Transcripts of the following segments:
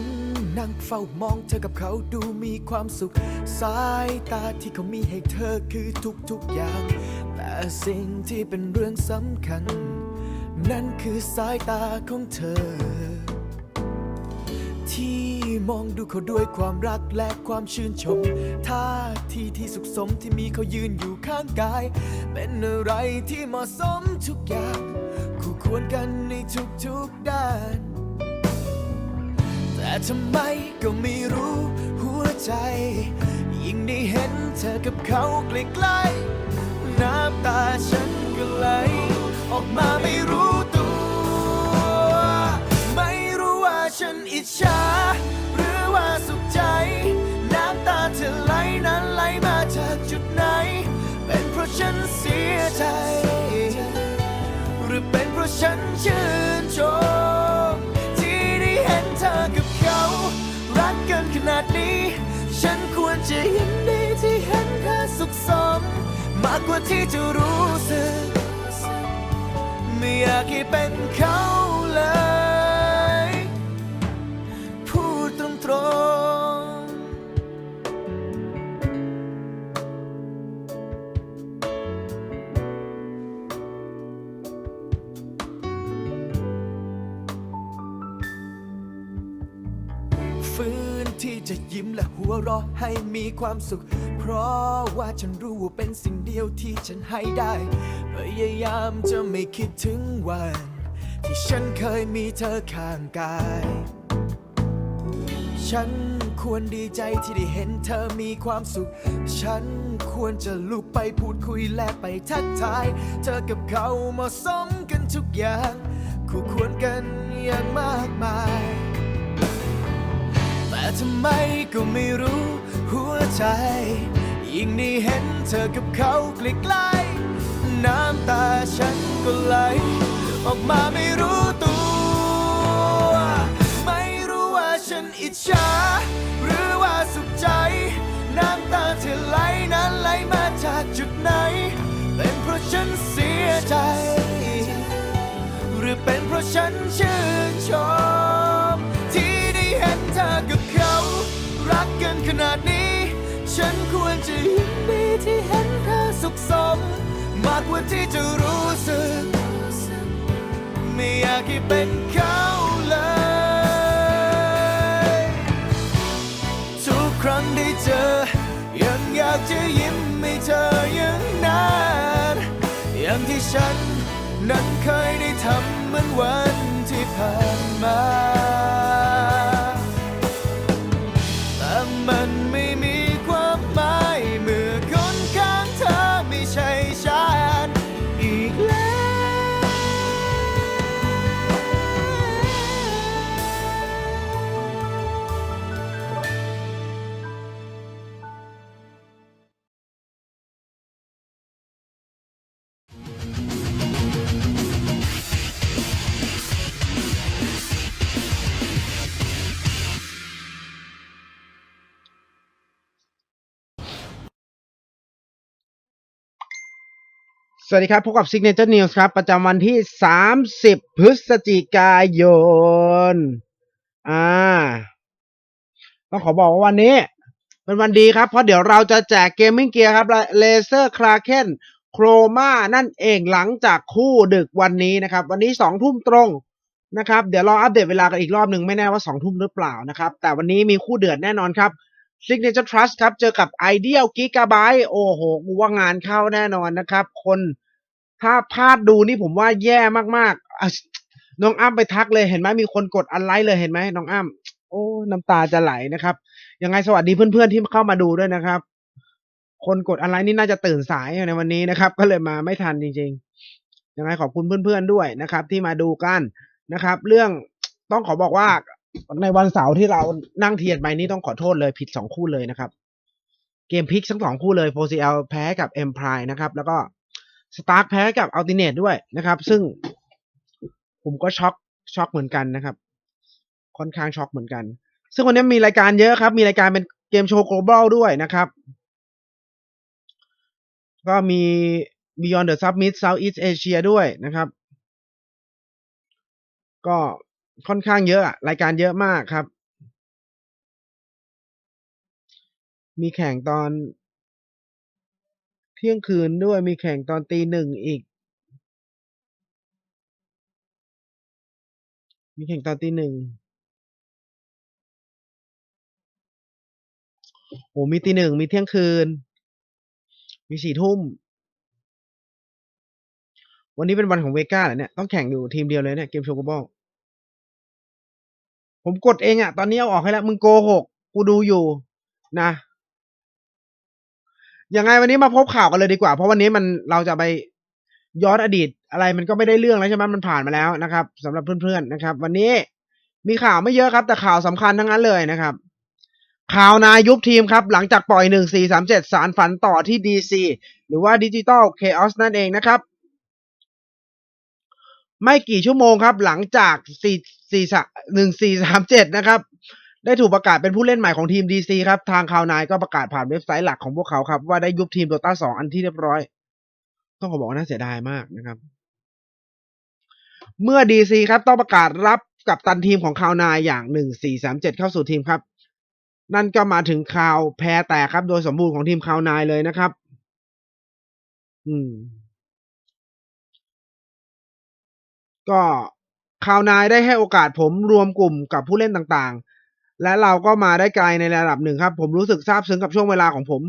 ฉันนั่งเฝ้ามองเธอกับเขาดูมีความสุข สายตาที่เขามีให้เธอคือทุกๆอย่าง แต่สิ่งที่เป็นเรื่องสำคัญ นั่นคือสายตาของเธอ ที่มองดูเขาด้วยความรักและความชื่นชมท่าทีที่สุขสมที่มีเขายืนอยู่ข้างกาย เป็นอะไรที่เหมาะสมทุกอย่าง คู่ควรกันในทุกๆด้าน แต่ทำไมก็ไม่รู้หัวใจ ยิ่งได้เห็นเธอกับเขาใกล้ๆน้ำตาฉันก็ไหลออกมาไม่รู้ตัว ไม่รู้ว่าฉันอิจฉาหรือว่าสุขใจ น้ำตาเธอไหลนั้นไหลมาจากจุดไหน เป็นเพราะฉันเสียใจ หรือเป็นเพราะฉันชื่นชม ขนาดนี้ ฉันควรจะยินดีที่เห็นเธอสุขสม มากกว่าที่จะรู้สึก ไม่อยากให้เป็นเขา ยิ้มและหัวเราะให้มีความสุข เพราะว่าฉันรู้ว่าเป็นสิ่งเดียวที่ฉันให้ได้ พยายามจะไม่คิดถึงวัน ที่ฉันเคยมีเธอข้างกาย ฉันควรดีใจที่ได้เห็นเธอมีความสุข ฉันควรจะลุกไปพูดคุยและไปทักทาย เธอกับเขาเหมาะสมกันทุกอย่าง คู่ควรกันอย่างมากมาย ทำไมก็ไม่รู้หัวใจ ยิ่งได้เห็นเธอกับเขาใกล้ๆน้ำตาฉันก็ไหล ออกมาไม่รู้ตัว ไม่รู้ว่าฉันอิจฉาหรือว่าสุขใจ น้ำตาที่ไหลนั้นไหลมาจากจุดไหน เป็นเพราะฉันเสียใจ หรือเป็นเพราะฉันชื่นชม กับเขา รักกันขนาดนี้ ฉันควรจะยินดีที่เห็นเธอสุขสม มากกว่าที่จะรู้สึก ไม่อยากให้เป็นเขาเลย ทุกครั้งได้เจอ ยังอยากจะยิ้มให้เธออย่างนั้นอย่างที่ฉัน นั้นเคยได้ทำเหมือนวันที่ผ่านมา สวัสดีครับ พบกับ Signature News ครับ ประจำวันที่ 30 พฤศจิกายน อ่า ต้องขอบอกว่าวันนี้ เป็นวันดีครับ เพราะเดี๋ยวเราจะแจกเกมมิ่งเกียร์ครับเลเซอร์คลาเคนโครมานั่นเองหลังจากคู่ดึกวันนี้นะครับ วันนี้สองทุ่มตรงนะครับ เดี๋ยวรออัปเดตเวลากันอีกรอบหนึ่งไม่แน่ว่าสองทุ่มหรือเปล่านะครับ แต่วันนี้มีคู่เดือดแน่นอนครับ Signature Trust ครับ เจอกับ Ideal Gigabyte โอ้โหกูว่างานเข้าแน่นอนนะครับ คนถ้าพลาดดูนี่ผมว่าแย่มากๆ น้องอ้ำไปทักเลยเห็นไหมมีคนกดอันไลค์เลยเห็นไหมน้องอ้ำโอ้น้ำตาจะไหลนะครับ ยังไงสวัสดีเพื่อนๆที่เข้ามาดูด้วยนะครับ คนกดอันไลค์นี่น่าจะตื่นสายในวันนี้นะครับ ก็เลยมาไม่ทันจริงๆยังไงขอบคุณเพื่อนๆด้วยนะครับ ที่มาดูกันนะครับ เรื่องต้องขอบอกว่า ในวันเสาร์ที่เรานั่งเทียนไปนี่ต้องขอโทษเลยผิดสองคู่เลยนะครับ เกมพลิกทั้งสองคู่เลยโฟซีเอลแพ้กับเอ็มพายนะครับ แล้วก็สตาร์คแพ้กับอัลติเนตด้วยนะครับ ซึ่งผมก็ช็อกช็อกเหมือนกันนะครับ ค่อนข้างช็อกเหมือนกัน ซึ่งวันนี้มีรายการเยอะครับ มีรายการเป็นเกมโชว์ global ด้วยนะครับ ก็มี Beyond the Summit Southeast Asia ด้วยนะครับ ก็ ค่อนข้างเยอะรายการเยอะมากครับ มีแข่งตอน เที่ยงคืนด้วยมีแข่งตอนตีหนึ่งอีก มีแข่งตอนตีหนึ่งโอ้มีตีหนึ่งมีเที่ยงคืน มีสี่ทุ่ม วันนี้เป็นวันของเวก้าเหรอเนี่ย ต้องแข่งอยู่ทีมเดียวเลยเนี่ย เกมโชว์กบอล ผมกดเองอะตอนนี้เอาออกให้แล้ว มึงโกหก กูดูอยู่ นะยังไงวันนี้มาพบข่าวกันเลยดีกว่า เพราะวันนี้มันเราจะไปย้อนอดีต อะไรมันก็ไม่ได้เรื่องแล้วใช่ไหมมันผ่านมาแล้วนะครับสำหรับเพื่อนๆนะครับ วันนี้มีข่าวไม่เยอะครับ แต่ข่าวสำคัญทั้งนั้นเลยนะครับ ข่าวนายยุบทีมครับ หลังจากปล่อยหนึ่งสี่สามเจ็ดสารฝันต่อที่ดีซีหรือว่าดิจิตอลเคออสนั่นเองนะครับ ไม่กี่ชั่วโมงครับ หลังจาก สี่สี่หนึ่งสี่สามเจ็ดนะครับได้ถูกประกาศเป็นผู้เล่นใหม่ของทีม DC ครับ ทางข่าวนายก็ประกาศผ่านเว็บไซต์หลักของพวกเขาครับ ว่าได้ยุบทีมโดต้าสองอันที่เรียบร้อย ต้องขอบอกว่าน่าเสียดายมากนะครับ เมื่อ DC ครับ ต้องประกาศรับกับตันทีมของข่าวนายอย่างหนึ่งสี่สามเจ็ดเข้าสู่ทีมครับ นั่นก็มาถึงข่าวแพ้แตกครับ โดยสมบูรณ์ของทีมข่าวนายเลยนะครับ อืม ก็ ข่าวนายได้ให้โอกาสผมรวมกลุ่มกับผู้เล่นต่างๆ และเราก็มาได้ไกลในระดับหนึ่งครับ ผมรู้สึกซาบซึ้งกับช่วงเวลาของผม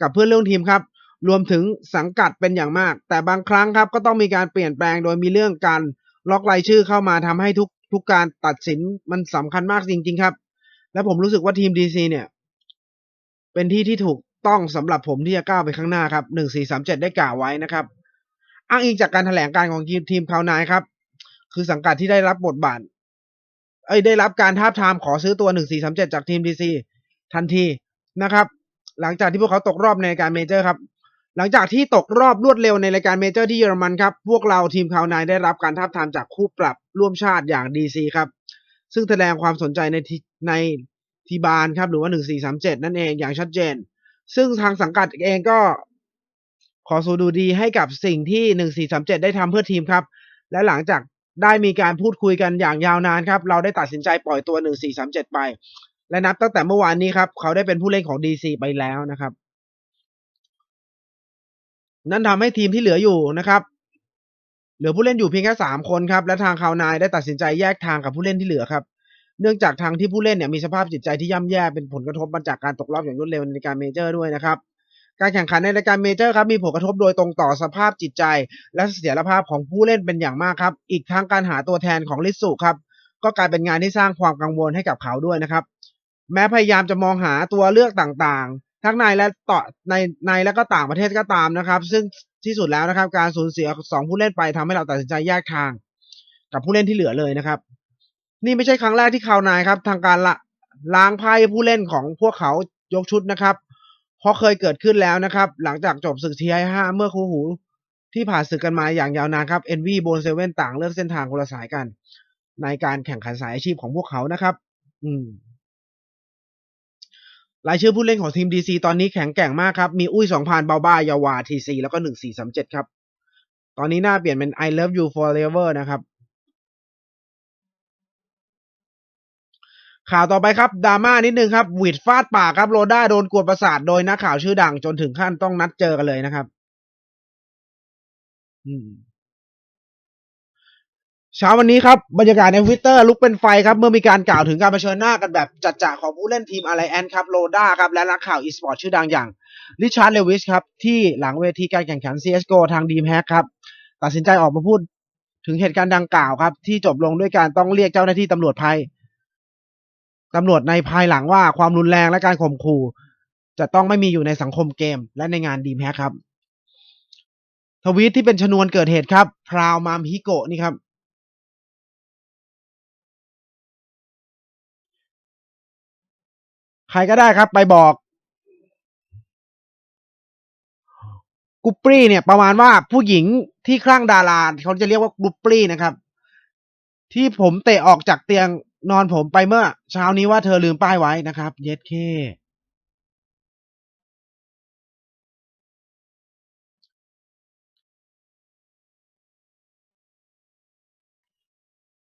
กับเพื่อนร่วมทีมครับ รวมถึงสังกัดเป็นอย่างมาก แต่บางครั้งครับ ก็ต้องมีการเปลี่ยนแปลงโดยมีเรื่องการล็อกรายชื่อเข้ามาทำให้ทุกทุกการตัดสินมันสำคัญมากจริง ๆ ครับ และผมรู้สึกว่าทีมดีซีเนี่ย เป็นที่ที่ถูกต้องสำหรับผมที่จะก้าวไปข้างหน้าครับหนึ่งสี่สามเจ็ดได้กล่าวไว้นะครับ อ้างอิงจากการแถลงการของทีมทีมข่าวนายครับ คือสังกัดที่ได้รับบทบาทเอ้ยได้รับการท้าทามขอซื้อตัวหนึ่งสี่สามเจ็ดจากทีมดีซีทันทีนะครับ หลังจากที่พวกเขาตกรอบในรายการเมเจอร์ครับ หลังจากที่ตกรอบรวดเร็วในรายการเมเจอร์ที่เยอรมันครับ พวกเราทีมข่าวนายได้รับการท้าทามจากคู่ปรับร่วมชาติอย่างดีซีครับ ซึ่งแสดงความสนใจในทีในทีบานครับ หรือว่าหนึ่งสี่สามเจ็ดนั่นเองอย่างชัดเจน ซึ่งทางสังกัดเองก็ขอสูดูดีให้กับสิ่งที่หนึ่งสี่สามเจ็ดได้ทำเพื่อทีมครับ และหลังจาก ได้มีการพูดคุยกันอย่างยาวนานครับ เราได้ตัดสินใจปล่อยตัวหนึ่งสี่สามเจ็ดไป และนับตั้งแต่เมื่อวานนี้ครับ เขาได้เป็นผู้เล่นของดีซีไปแล้วนะครับ นั่นทำให้ทีมที่เหลืออยู่นะครับ เหลือผู้เล่นอยู่เพียงแค่สามคนครับ และทางข่าวนายได้ตัดสินใจแยกทางกับผู้เล่นที่เหลือครับ เนื่องจากทางที่ผู้เล่นเนี่ยมีสภาพจิตใจที่ย่ำแย่เป็นผลกระทบมาจากการตกรอบอย่างรวดเร็วในการเมเจอร์ด้วยนะครับ การแข่งขันในรายการเมเจอร์ครับมีผลกระทบโดยตรงต่อสภาพจิตใจ และเสถียรภาพของผู้เล่นเป็นอย่างมากครับ อีกทั้งการหาตัวแทนของลิสุครับ ก็กลายเป็นงานที่สร้างความกังวลให้กับเขาด้วยนะครับ แม้พยายามจะมองหาตัวเลือกต่างๆ ทั้งในและต่อในในและก็ต่างประเทศก็ตามนะครับ ซึ่งที่สุดแล้วนะครับ การสูญเสียสองผู้เล่นไปทำให้เราตัดสินใจแยกทาง กับผู้เล่นที่เหลือเลยนะครับ นี่ไม่ใช่ครั้งแรกที่ข่าวนายครับ ทางการละล้างไพ่ผู้เล่นของพวกเขายกชุดนะครับ เพราะเคยเกิดขึ้นแล้วนะครับ หลังจากจบศึกทีไอห้าเมื่อคู่หู ที่ผ่านศึกกันมาอย่างยาวนานครับเอ็นวีโบนเซเว่นต่างเลือกเส้นทางคนละสายกัน ในการแข่งขันสายอาชีพของพวกเขานะครับ อืมรายชื่อผู้เล่นของทีมดีซีตอนนี้แข็งแกร่งมากครับ มีอุ้ยสองพันเบาบ้ายาวาทีซีแล้วก็หนึ่งสี่สามเจ็ดครับ ตอนนี้หน้าเปลี่ยนเป็น I love you forever นะครับ ข่าวต่อไปครับดราม่านิดนึงครับหวิดฟาดปากครับโรด้าโดนกวนประสาทโดยนักข่าวชื่อดังจนถึงขั้นต้องนัดเจอกันเลยนะครับเช้าวันนี้ครับบรรยากาศในทวิตเตอร์ลุกเป็นไฟครับ เมื่อมีการกล่าวถึงการเผชิญหน้ากันแบบจัดจ่าของผู้เล่นทีมอะไรแอนครับโรด้าครับและนักข่าวอีสปอร์ตชื่อดังอย่างริชาร์ดเลวิสครับ ที่หลังเวทีการแข่งขัน CSGO ทางดีมแฮกครับ ตัดสินใจออกมาพูดถึงเหตุการณ์ดังกล่าวครับ ที่จบลงด้วยการต้องเรียกเจ้าหน้าที่ตำรวจภัย ตำรวจในภายหลังว่าความรุนแรงและการข่มขู่จะต้องไม่มีอยู่ในสังคมเกม และในงานดีมแฮกครับ ทวีตที่เป็นชนวนเกิดเหตุครับ พราวมามฮิโกะนี่ครับ ใครก็ได้ครับไปบอก กุปปรี้เนี่ย ประมาณว่าผู้หญิงที่คลั่งดาราเขาจะเรียกว่ากุปปรี้นะครับ ที่ผมเตะออกจากเตียง นอนผมไปเมื่อเช้านี้ว่าเธอลืมป้ายไว้นะครับ เย็ดเค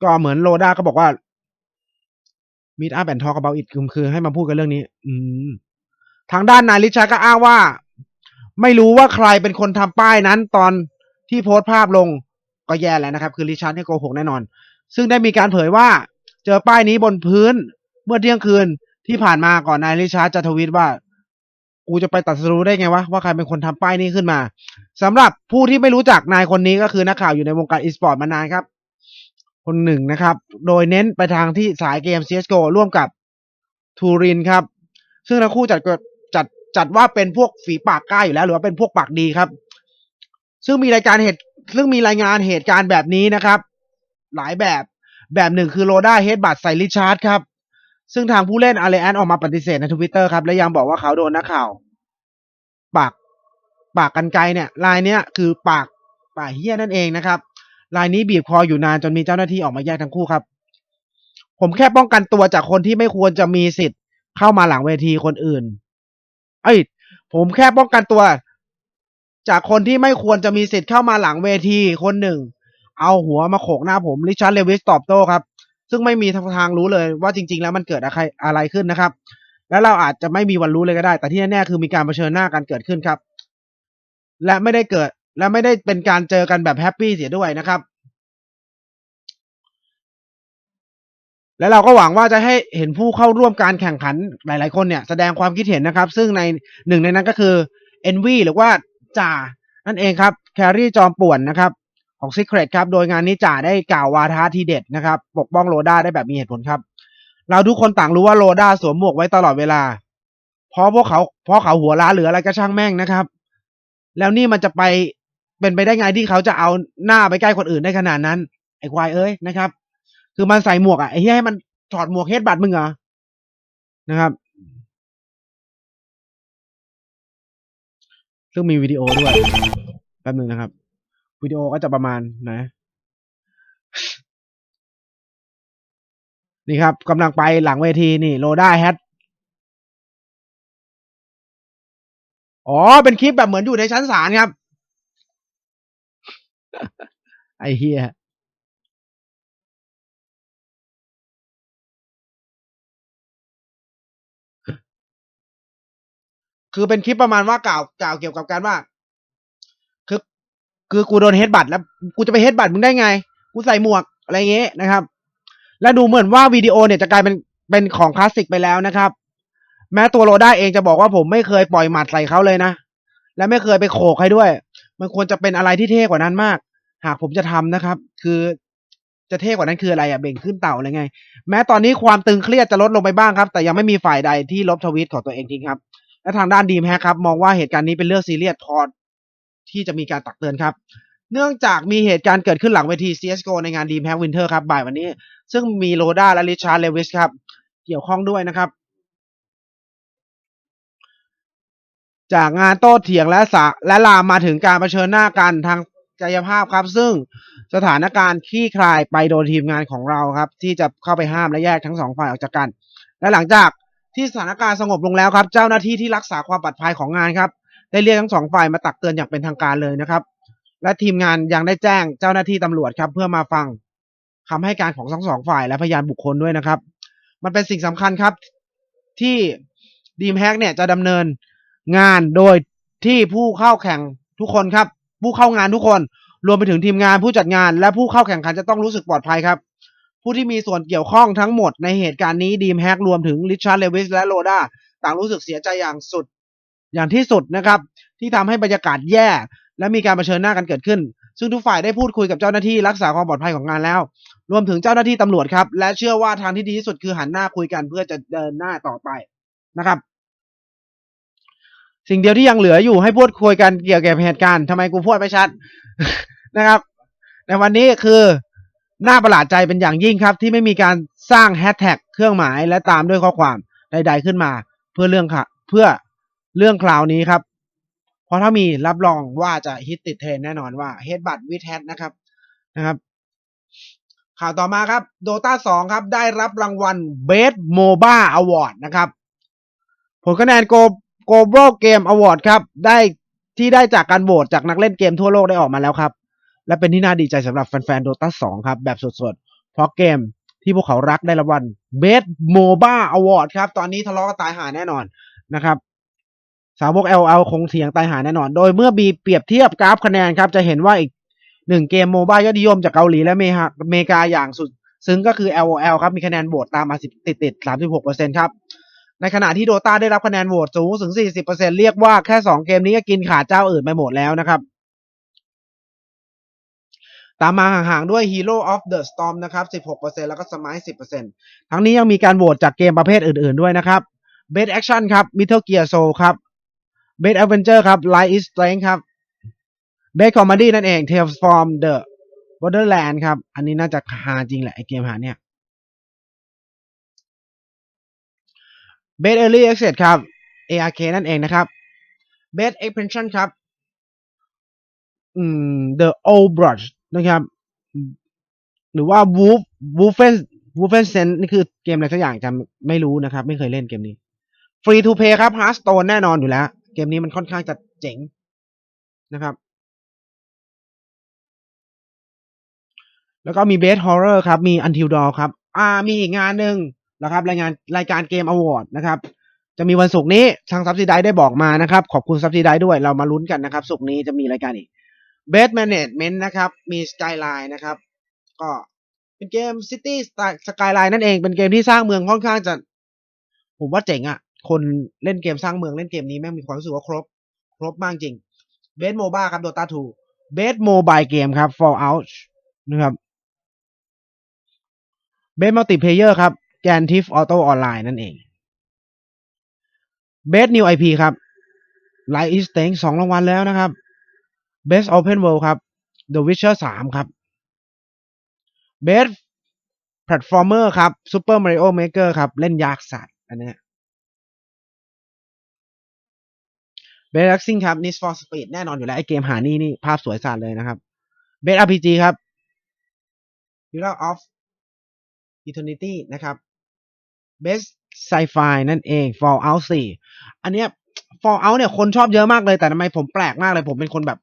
ก็เหมือนโลด้าก็บอกว่ามีดอัพแอนทอก about it คือคือให้มาพูดกันเรื่องนี้ อืม ทางด้านนายลิชาก็อ้างว่า ไม่รู้ว่าใครเป็นคนทำป้ายนั้น ตอนที่โพสต์ภาพลงก็แย่แล้วนะครับ คือลิชาร์ดเนี่ยโกหกแน่นอน ซึ่งได้มีการเผยว่า เจอป้ายนี้บนพื้น เมื่อเที่ยงคืนที่ผ่านมาก่อนนายลิชาร์ดจะทวีตว่า กูจะไปตัดสรู้ได้ไงวะว่าใครเป็นคนทำป้ายนี้ขึ้นมาสำหรับผู้ที่ไม่รู้จักนายคนนี้ก็คือนักข่าวอยู่ในวงการอีสปอร์ตมานานครับ คนหนึ่งนะครับ โดยเน้นไปทางที่สายเกม CSGO ร่วมกับทูรินครับ ซึ่งทั้งคู่จัดจัดจัดว่าเป็นพวกฝีปากกล้าอยู่แล้ว หรือว่าเป็นพวกปากดีครับ ซึ่งมีรายการเหตุซึ่งมีรายงานเหตุการณ์แบบนี้นะครับ หลายแบบ แบบหนึ่งคือโรด้าเฮดบัตใส่ลิชาร์ดครับ ซึ่งทางผู้เล่นอาร์เรแอนออกมาปฏิเสธในทวิตเตอร์ครับ และยังบอกว่าเขาโดนนักข่าว ปากปากกันไกลเนี่ยลายเนี้ยคือปากปากเฮี้ยนั่นเองนะครับลายนี้บีบคออยู่นานจนมีเจ้าหน้าที่ออกมาแยกทั้งคู่ครับ ผมแค่ป้องกันตัวจากคนที่ไม่ควรจะมีสิทธิ์ เข้ามาหลังเวทีคนอื่น เอ้ย ผมแค่ป้องกันตัว จากคนที่ไม่ควรจะมีสิทธิ์เข้ามาหลังเวทีคนหนึ่ง เอาหัวมาโขกหน้าผมริชาร์ดเลวิสตอบโต้ครับ ซึ่งไม่มีทางรู้เลยว่าจริง ๆ แล้วมันเกิดอะไรอะไรขึ้นนะครับ แล้วเราอาจจะไม่มีวันรู้เลยก็ได้ แต่ที่แน่ๆคือมีการเผชิญหน้ากันเกิดขึ้นครับ และไม่ได้เกิด และไม่ได้เป็นการเจอกันแบบแฮปปี้เสียด้วยนะครับ และเราก็หวังว่าจะให้เห็นผู้เข้าร่วมการแข่งขันหลาย ๆ คนเนี่ยแสดงความคิดเห็นนะครับ ซึ่งในหนึ่งในนั้นก็คือเอนวีหรือว่าจ่านั่นเองครับ แครี่จอมป่วนนะครับ ของ Secret ครับ โดยงานนี้จ่าได้กล่าววาทะทีเด็ดนะครับ ปกป้องโรด้าได้แบบมีเหตุผลครับ เราทุกคนต่างรู้ว่าโรด้าสวมหมวกไว้ตลอดเวลา เพราะพวกเขาเพราะเขาหัวล้าหรืออะไรก็ช่างแม่งนะครับ แล้วนี่มันจะไปเป็นไปได้ไงที่เขาจะเอาหน้าไปใกล้คนอื่นได้ขนาดนั้น ไอ้ควายเอ้ยนะครับ คือมันใส่หมวกอะไอ้เหี้ยให้มันถอดหมวกเฮดบัตมึงเหรอนะครับซึ่งมีวิดีโอด้วยแป๊บนึงนะครับ วิดีโอก็จะประมาณนะ นี่ครับกำลังไปหลังเวทีนี่โลด้าแฮทอ๋อ เป็นคลิปแบบเหมือนอยู่ในชั้นศาลครับ ไอเฮียคือเป็นคลิปประมาณว่ากล่าวกล่าวเกี่ยวกับการว่า คือกูโดนเฮดบัตแล้วกูจะไปเฮดบัตมึงได้ไง กูใส่หมวกอะไรเงี้ยนะครับ และดูเหมือนว่าวิดีโอเนี่ยจะกลายเป็นเป็นของคลาสสิกไปแล้วนะครับ แม้ตัวโรด้าเองจะบอกว่าผมไม่เคยปล่อยหมัดใส่เขาเลยนะ และไม่เคยไปโขกให้ด้วย มันควรจะเป็นอะไรที่เท่กว่านั้นมาก หากผมจะทำนะครับ คือจะเท่กว่านั้นคืออะไรอะเบ่งขึ้นเต่าอะไรไง แม้ตอนนี้ความตึงเครียดจะลดลงไปบ้างครับ แต่ยังไม่มีฝ่ายใดที่ลบทวีตของตัวเองทิ้งครับ และทางด้านดีมแฮกครับ มองว่าเหตุการณ์นี้เป็นเรื่องซีเรียสพอ ที่จะมีการตักเตือนครับ เนื่องจากมีเหตุการณ์เกิดขึ้นหลังเวที CSGO ในงานดีมแฮกวินเทอร์ครับบ่ายวันนี้ ซึ่งมีโรด้าและริชาร์ดเลวิสครับ เกี่ยวข้องด้วยนะครับ จากงานโต้เถียงและสะและลามมาถึงการเผชิญหน้ากันทางกายภาพครับ ซึ่งสถานการณ์คลี่คลายไปโดยทีมงานของเราครับ ที่จะเข้าไปห้ามและแยกทั้งสองฝ่ายออกจากกัน และหลังจากที่สถานการณ์สงบลงแล้วครับ เจ้าหน้าที่ที่รักษาความปลอดภัยของงานครับ ได้เรียกทั้งสองฝ่ายมาตักเตือนอย่างเป็นทางการเลยนะครับ และทีมงานยังได้แจ้งเจ้าหน้าที่ตำรวจครับเพื่อมาฟังคำให้การของทั้งสองฝ่ายและพยานบุคคลด้วยนะครับ มันเป็นสิ่งสำคัญครับที่ดีมแฮกเนี่ยจะดำเนินงานโดยที่ผู้เข้าแข่งทุกคนครับ ผู้เข้างานทุกคน รวมไปถึงทีมงานผู้จัดงาน และผู้เข้าแข่งขันจะต้องรู้สึกปลอดภัยครับ ผู้ที่มีส่วนเกี่ยวข้องทั้งหมดในเหตุการณ์นี้ดีมแฮกรวมถึงริชาร์ดเลวิสและโรด้าต่างรู้สึกเสียใจอย่างสุด อย่างที่สุดนะครับ ที่ทำให้บรรยากาศแย่ และมีการเผชิญหน้ากันเกิดขึ้น ซึ่งทุกฝ่ายได้พูดคุยกับเจ้าหน้าที่รักษาความปลอดภัยของงานแล้ว รวมถึงเจ้าหน้าที่ตำรวจครับ และเชื่อว่าทางที่ดีที่สุดคือหันหน้าคุยกันเพื่อจะเดินหน้าต่อไปนะครับ สิ่งเดียวที่ยังเหลืออยู่ให้พูดคุยกันเกี่ยวกับเหตุการณ์ทำไมกูพูดไม่ชัดนะครับ ในวันนี้คือน่าประหลาดใจเป็นอย่างยิ่งครับ ที่ไม่มีการสร้างแฮชแท็กเครื่องหมายและตามด้วยข้อความใด ๆขึ้นมา เพื่อเรื่องค่ะ เพื่อ เรื่องคราวนี้ครับ เพราะถ้ามีรับรองว่าจะฮิตติดเทรนแน่นอนว่าเฮดบัตวิดแฮดนะครับนะครับ ข่าวต่อมาครับ Dota 2ครับ ได้รับรางวัล Best MOBA Award นะครับ ผลคะแนน Go- Global Game Award ครับได้ที่ได้จากการโหวตจากนักเล่นเกมทั่วโลกได้ออกมาแล้วครับ และเป็นที่น่าดีใจสำหรับแฟนๆ Dota 2ครับ แบบสดๆ เพราะเกมที่พวกเขารักได้รางวัล Best MOBA Award ครับ ตอนนี้ทะเลาะกันตายหาแน่นอนนะครับ สาวก LL คงเถียงตายหาแน่นอน โดยเมื่อบีเปรียบเทียบกราฟคะแนนครับ จะเห็นว่าอีกหนึ่งเกมโมบายยอดนิยมจากเกาหลีและเมเมกาอย่างสุด ซึ่งก็คือ LOL ครับ มีคะแนนโหวตตามมาติดติดๆ36%ครับ ในขณะที่ Dota ได้รับคะแนนโหวตสูงถึง40%เรียกว่าแค่2เกมนี้ก็กินขาดเจ้าอื่นไปหมดแล้วนะครับ ตามมาห่างๆด้วย Hero of the Storm นะครับ 16%แล้วก็ Smite 10%ทั้งนี้ยังมีการโหวตจากเกมประเภทอื่นๆด้วยนะครับ Best Action ครับ Metal Gear Soul ครับ เบสแอดเวนเจอร์ครับไลท์อิสเ e n g t ครับเบสคอมเมดี้นั่นเอง Tales from the Borderland ครับ อันนี้น่าจะหาจริงแหละ ไอเกมหาเนี่ยเบสเอร์ลี่เอ็กเซดครับ ARK นั่นเองนะครับเบสเอ็กเพนชั่นครับอืม The Old Brush นะครับ หรือว่า Wolf Wolfen Wolfenstein นี่คือเกมอะไรสักอย่างจำไม่รู้นะครับ ไม่เคยเล่นเกมนี้ฟรีทูเพย์ครับฮาร์ดสโตนแน่นอนอยู่แล้ว เกมนี้มันค่อนข้างจะเจ๋งนะครับ แล้วก็มี Best Horror ครับ มี Until Dawn ครับ อ่า มีอีกงานหนึ่งนะครับ รายงานรายการเกมอวอร์ดนะครับ จะมีวันศุกร์นี้ทางซับซิไดได้บอกมานะครับ ขอบคุณซับซิไดด้วย เรามาลุ้นกันนะครับ ศุกร์นี้จะมีรายการอีก Best Management นะครับ มี Skyline นะครับ ก็เป็นเกม City Skyline นั่นเอง เป็นเกมที่สร้างเมืองค่อนข้างจะ ผมว่าเจ๋งอะ่ะ คนเล่นเกมสร้างเมืองเล่นเกมนี้แม่งมีความรู้สึกว่าครบ ครบมากจริงเบสโมบ้าครับโดตาทูเบสโมบายเกมครับ Fallout นะครับเบสมัลติเพเยอร์ครับแกนทิฟออโต้ออนไลน์นั่นเองเบสนิวไอพีครับไลท์อิสเต็งสองรางวัลแล้วนะครับเบสโอเพนเวิลด์ครับ The Witcher มครับ Best Platformer ครับ Super Mario Maker ครับ เล่นยากสัตว์อันนี้ เนี้ย Best Racing ครับ Need for Speed แน่นอนอยู่แล้ว ไอเกมหานี่นี่ภาพสวยสัตว์เลยนะครับ Best RPG ครับ Hero of Eternity นะครับ Best Sci-Fi นั่นเอง Fallout 4 อันเนี้ย Fallout เนี่ยคนชอบเยอะมากเลย แต่ทำไมผมแปลกมากเลย ผมเป็นคนแบบ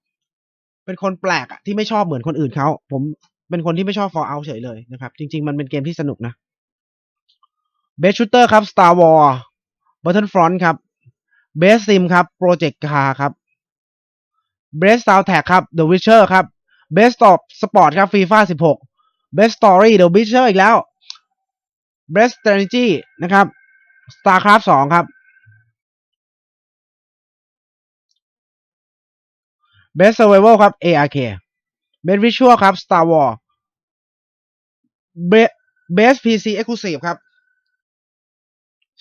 เป็นคนแปลกอะที่ไม่ชอบเหมือนคนอื่นเขาผมเป็นคนที่ไม่ชอบ Fallout เฉยเลยนะครับ จริง ๆ มันเป็นเกมที่สนุกนะ Best Shooter ครับ Star Wars Battlefront ครับ เบสซิมครับโปรเจกต์คาครับเบสซาวแท็กครับเดอะวิชเชอร์ครับเบสตอปสปอร์ตครับฟีฟ่าสิบหกเบสสตอรี่เดอะวิชเชอร์อีกแล้วเบสสตรนจี้นะครับสตาร์คราฟสองครับเบสเซอร์ไวเวลครับเออาร์เคเบสวิชวลครับส Star War เบสพีซี PC Exclusive ครับ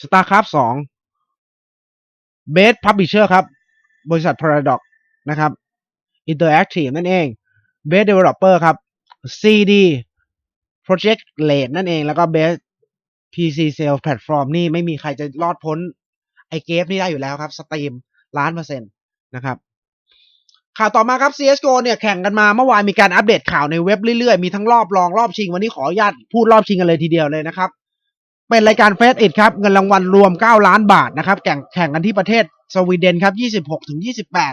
สตาร์คราฟสอง Best Publisher ครับ บริษัท Paradox นะครับ Interactive นั่นเอง Best Developer ครับ CD Project Red นั่นเองแล้วก็ Best PC Sales Platform นี่ไม่มีใครจะรอดพ้น ไอเกฟนี่ได้อยู่แล้วครับสตรีมล้านเปอร์เซ็นต์นะครับข่าวต่อมาครับ CSGO เนี่ยแข่งกันมาเมื่อวานมีการอัปเดตข่าวในเว็บเรื่อยๆ มีทั้งรอบรองรอบชิง วันนี้ขออนุญาตพูดรอบชิงกันเลยทีเดียวเลยนะครับ เป็นรายการเฟสอิดครับ เงินรางวัลรวม 9 ล้านบาทนะครับแข่งแข่งกันที่ประเทศสวีเดนครับ 26 ถึง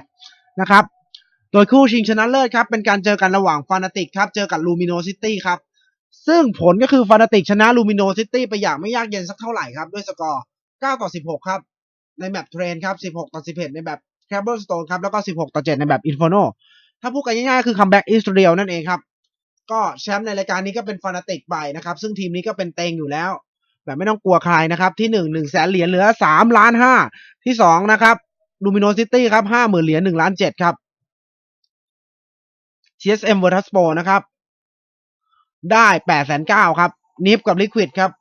28 นะครับ โดยคู่ชิงชนะเลิศครับ เป็นการเจอกันระหว่างฟานาติกครับ เจอกับลูมิโนซิตี้ครับ ซึ่งผลก็คือฟานาติกชนะลูมิโนซิตี้ไปอย่างไม่ยากเย็นสักเท่าไหร่ครับ ด้วยสกอร์ 9 ต่อ 16 ครับ ในแมปเทรนครับ 16 ต่อ 11 ในแบบแคบเบิลสโตนครับ แล้วก็ 16 ต่อ 7 ในแบบอินฟ r โนถ้าพูดกันง่ายๆคือคัมแบ็กอิสราเอลนั่นเองครับ ก็แชมป์ในรายการนี้ก็เป็นฟานาติกไปนะครับ ซึ่งทีมนี้ก็เป็นเต็งอยู่แล้ว แบบไม่ต้องกลัวใครนะครับ ที่หนึ่งหนึ่งแสนเหรียญเหลือสามล้านห้าที่สองนะครับลูมิโนซิตี้ครับห้าหมื่นเหรียญหนึ่งล้านเจ็ดครับ TSM v e r t u s p o นะครับ ได้แปดแสนเก้าครับนิฟกับ Liquid ครับ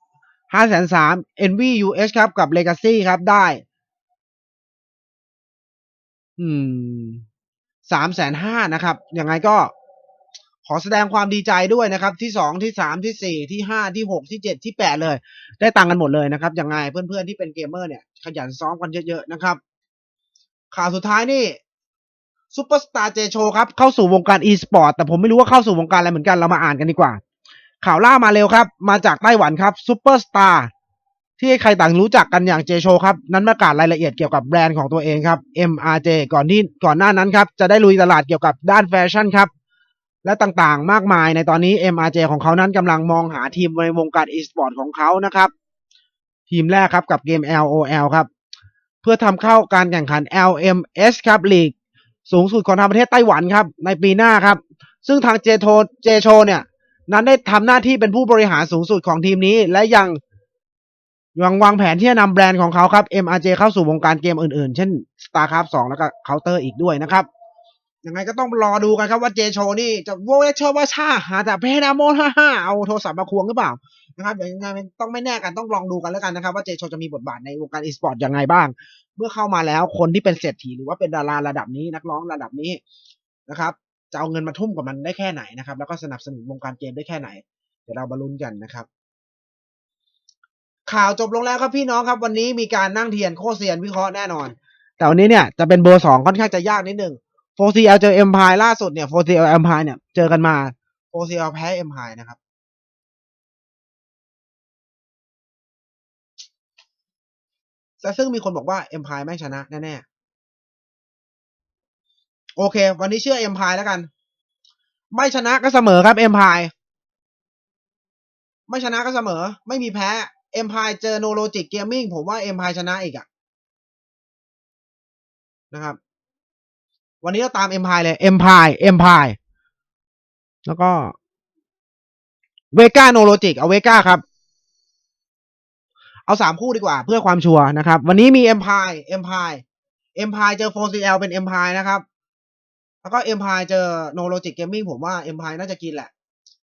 ห้าแสนสาม NV US ครับกับ Legacy ครับได้ อืมสามแสนห้านะครับยังไงก็ ขอแสดงความดีใจด้วยนะครับ ที่สองที่สามที่สี่ที่ห้าที่หกที่เจ็ดที่แปดเลย ได้ตังกันหมดเลยนะครับยังไงเพื่อนๆที่เป็นเกมเมอร์เนี่ยขยันซ้อมกันเยอะๆนะครับ ข่าวสุดท้ายนี่ซูเปอร์สตาร์เจโชครับ เข้าสู่วงการ e-sport แต่ผมไม่รู้ว่าเข้าสู่วงการอะไรเหมือนกันเรามาอ่านกันดีกว่า ข่าวล่ามาเร็วครับ มาจากไต้หวันครับซูเปอร์สตาร์ที่ใครต่างรู้จักกันอย่างเจโชครับ นั้นประกาศรายละเอียดเกี่ยวกับแบรนด์ของตัวเองครับ MRJ ก่อนที่ก่อนหน้านั้นครับ จะได้ลุยตลาดเกี่ยวกับด้านแฟชั่นครับ และต่างๆ มากมายในตอนนี้ MRJ ของเขานั้นกำลังมองหาทีมในวงการ e-sport ของเขานะครับ ทีมแรกครับกับเกม LOL ครับ เพื่อทำเข้าการแข่งขัน LMS ครับลีกสูงสุดของทางประเทศไต้หวันครับ ในปีหน้าครับ ซึ่งทางเจโทเจโชเนี่ย นั้นได้ทำหน้าที่เป็นผู้บริหารสูงสุดของทีมนี้ และยังยังวางแผนที่จะนำแบรนด์ของเขาครับ MRJ เข้าสู่วงการเกมอื่นๆ เช่น StarCraft 2 แล้วก็ Counter อีกด้วยนะครับ ยังไงก็ต้องรอดูกันครับว่าเจโชนี่จะโวยเชอร์ว่าชาหาแต่เพนาโมฮ่าฮ่าเอาโทรศัพท์มาควงหรือเปล่านะครับยังไงต้องไม่แน่กันต้องลองดูกันแล้วกันนะครับว่าเจโชจะมีบทบาทในวงการอีสปอร์ตยังไงบ้าง เมื่อเข้ามาแล้วคนที่เป็นเศรษฐีหรือว่าเป็นดาราระดับนี้นักร้องระดับนี้นะครับจะเอาเงินมาทุ่มกับมันได้แค่ไหนนะครับ แล้วก็สนับสนุนวงการเกมได้แค่ไหน เดี๋ยวเรามาลุ้นกันนะครับ ข่าวจบลงแล้วครับพี่น้องครับ วันนี้มีการนั่งเทียนโคเซียนวิเคราะห์แน่นอน แต่วันนี้เนี่ยจะเป็นเบอร์สองค่อนข้างจะยากนิดนึง โฟซีเอลเจอเอ็มพายล่าสุดเนี่ยโฟซีเอลเอ็มพายเนี่ย เจอกันมาโฟซีเอลแพ้เอ็มพายนะครับ แต่ซึ่งมีคนบอกว่าเอ็มพายไม่ชนะแน่ๆ โอเค วันนี้เชื่อเอ็มพายแล้วกัน ไม่ชนะก็เสมอครับเอ็มพายไม่ชนะก็เสมอ ไม่มีแพ้เอ็มพายเจอโนโลจิกเกมมิ่งผมว่าเอ็มพายชนะอีกอะนะครับ วันนี้เราตามเอ็มพายเลยเอ็มพายเอ็มพายแล้วก็เวก้าโนโลจิกเอาเวก้าครับ เอาสามคู่ดีกว่า เพื่อความชัวร์นะครับ วันนี้มีเอ็มพายเอ็มพายเอ็มพายเจอโฟซีเอลเป็นเอ็มพายนะครับ แล้วก็เอ็มพายเจอโนโลจิกเกมมิ่งผมว่าเอ็มพายน่าจะกินแหละ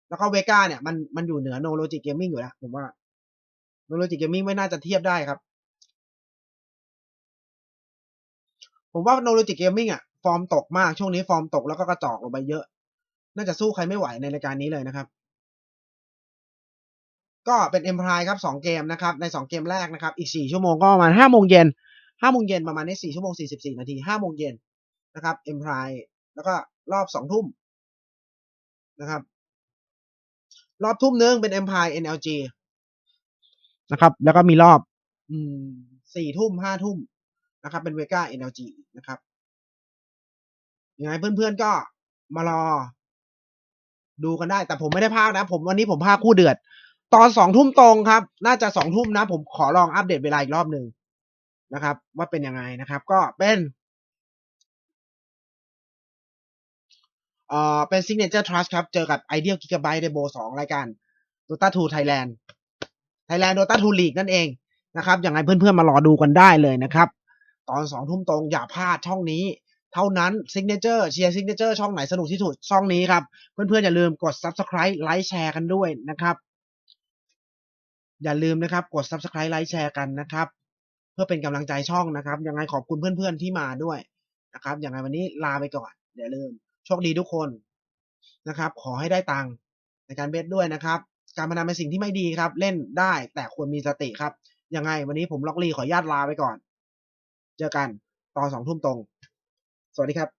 แล้วก็เวก้าเนี่ยมันมันอยู่เหนือโนโลจิกเกมมิ่งอยู่แล้วผมว่าโนโลจิกเกมมิ่งไม่น่าจะเทียบได้ครับ ผมว่าโนโลจิกเกมมิ่งอะ อร์มตกมากช่วงนี้ฟอร์มตกแล้วก็กระจอกลงไปเยอะ น่าจะสู้ใครไม่ไหวในรายการนี้เลยนะครับ ก็เป็นเอ็มพายครับสองเกมนะครับ ในสองเกมแรกนะครับ อีกสี่ชั่วโมงก็ประมาณห้าโมงเย็นห้าโมงเย็นประมาณนี้สี่ชั่วโมงสี่สิบสี่นาทีห้าโมงเย็นนะครับเอ็มพายแล้วก็รอบสองทุ่มนะครับ รอบทุ่มหนึงเป็น Empire NLG นเอลจีนะครับ แล้วก็มีรอบ อืมสี่ทุ่มห้าทุ่มนะครับ เป็นเวก้า NLG นะครับ ยังไงเพื่อนๆก็มารอ ดูกันได้ แต่ผมไม่ได้พากนะ ผมวันนี้ผมพากคู่เดือด ตอนสองทุ่มตรงครับ น่าจะสองทุ่มนะ ผมขอลองอัปเดตเวลาอีกรอบหนึ่งนะครับ ว่าเป็นยังไงนะครับ ก็เป็นเอ่อเป็น Signature Trust ครับ เจอกับ Ideal Gigabyte ในโบสองรายการ Dota 2 Thailand Thailand Dota 2 League นั่นเองนะครับยังไงเพื่อนๆ มารอดูกันได้เลยนะครับ ตอนสองทุ่มตรงอย่าพลาดช่องนี้ เท่านั้น Signature เชียร์ Signature ช่องไหนสนุกที่สุด ช่องนี้ครับ เพื่อนๆ อย่าลืมกด Subscribe ไลค์แชร์กันด้วยนะครับ อย่าลืมนะครับกด Subscribe ไลค์แชร์กันนะครับ เพื่อเป็นกำลังใจช่องนะครับ ยังไงขอบคุณเพื่อนๆที่มาด้วยนะครับยังไงวันนี้ลาไปก่อน อย่าลืมโชคดีทุกคนนะครับ ขอให้ได้ตังค์ในการเบสด้วยนะครับ การพนันเป็นสิ่งที่ไม่ดีครับ เล่นได้แต่ควรมีสติครับ ยังไงวันนี้ผมล็อกลีขออนุญาตลาไปก่อน เจอกันตอนสองทุ่มตรง สวัสดีครับ